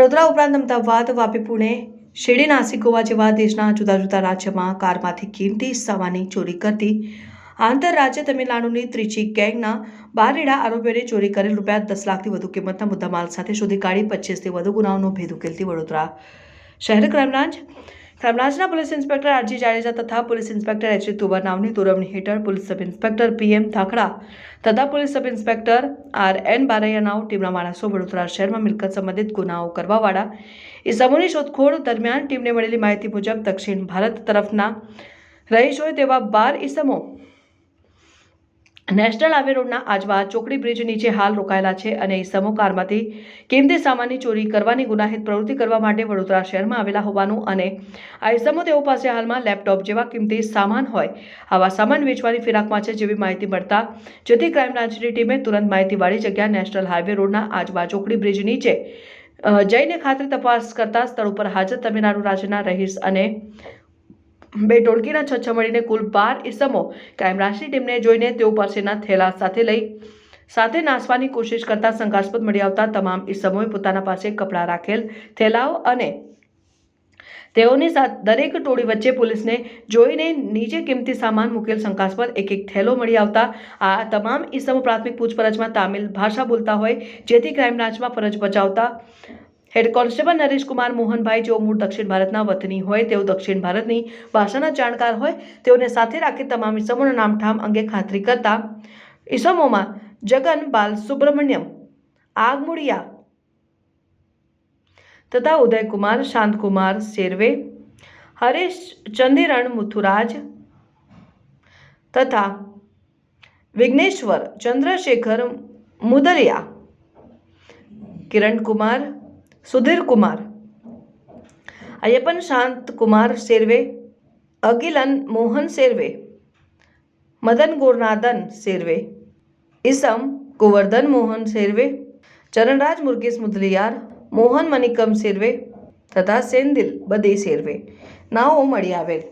વડોદરા ઉપરાંત અમદાવાદ, વાપી, પુણે, શેરડી, નાસિક, ગોવા જેવા દેશના જુદા જુદા રાજ્યમાં કારમાંથી કિંમતી સામાની ચોરી કરતી આંતરરાજ્ય તમિલનાડુની ત્રિચી ગેંગના બારેડા આરોપીઓને ચોરી કરેલ રૂપિયા દસ લાખથી વધુ કિંમતના મુદ્દામાલ સાથે શોધી કાઢી પચીસથી વધુ ગુનાઓનો ભેદ ઉકેલતી વડોદરા શહેર ક્રાઇમ બ્રાન્ચ બ્રાન્ચના police inspector R G Jadeja તથા પોલીસ ઇન્સ્પેક્ટર એચ તુબર નામની તોરવણી હેઠળ police sub inspector P M Thakhada તથા police sub inspector R N બારૈયાનાઓ, ટીમના માણસો વડોદરા શહેરમાં મિલકત સંબંધિત ગુનાઓ કરવાવાળા. ઇસમોની શોધખોળ દરમિયાન ટીમને મળેલી માહિતી મુજબ દક્ષિણ ભારત તરફના રહીશ હોય તેવા બાર ઇસમો નેશનલ હાઈવે રોડના આજવા ચોકડી બ્રિજ નીચે હાલ રોકાયેલા છે અને ઇસમો કારમાંથી કિંમતી સામાનની ચોરી કરવાની ગુનાહિત પ્રવૃત્તિ કરવા માટે વડોદરા શહેરમાં આવેલા હોવાનું અને આ ઇસમો તેઓ પાસે હાલમાં લેપટોપ જેવા કિંમતી સામાન હોય આવા સામાન વેચવાની ફિરાકમાં છે જેવી માહિતી મળતા જેથી ક્રાઇમ બ્રાન્ચની ટીમે તુરંત માહિતીવાળી જગ્યા નેશનલ હાઈવે રોડના આજવા ચોકડી બ્રિજ નીચે જઈને ખાતરી તપાસ કરતા સ્થળ ઉપર હાજર તમિલનાડુ રાજ્યના રહીશ અને બે ટોળકીના છ છ મળીને કુલ બાર ઇસમો ક્રાઇમ બ્રાન્ચની ટીમને જોઈને તેઓ પાસેના થેલા સાથે લઈ સાથે નાસવાની કોશિશ કરતા શંકાસ્પદ મળી આવતા તમામ ઇસમોએ પોતાના પાસે કપડાં રાખેલ, થેલાઓ અને તેઓની દરેક ટોળી વચ્ચે પોલીસને જોઈને નીચે કિંમતી સામાન મૂકેલ શંકાસ્પદ એક એક થેલો મળી આવતા. આ તમામ ઇસમો પ્રાથમિક પૂછપરછમાં તામિલ ભાષા બોલતા હોય, જેથી ક્રાઇમ બ્રાન્ચમાં ફરજ બજાવતા હેડ કોન્સ્ટેબલ નરેશ કુમાર મોહનભાઈ, જેઓ મૂળ દક્ષિણ ભારતના વતની હોય, તેઓ દક્ષિણ ભારતની ભાષાના જાણકાર હોય, તેઓને સાથે રાખી તમામ ઇસમોના નામઠામ અંગે ખાતરી કરતા ઇસમોમાં જગન, બાલ સુબ્રમણ્યમ, આગમુડિયા તથા ઉદયકુમાર, શાંતકુમાર શેરવે, હરેશ ચંદિરણ મુથુરાજ તથા વિઘ્નેશ્વર ચંદ્રશેખર મુદરિયા કિરણ કુમાર સુધીર કુમાર અય્યપન શાંત કુમાર શેરવે અગિલન મોહન શેરવે મદન ગોરનાદન શેરવે ઈસમ ગોવર્ધન મોહન શેરવે ચરણરાજ મુર્ગેશ મુદલિયાર મોહન મનિકમ શેરવે તથા સેનદિલ બદે શેરવે નાઓ મળી આવેલ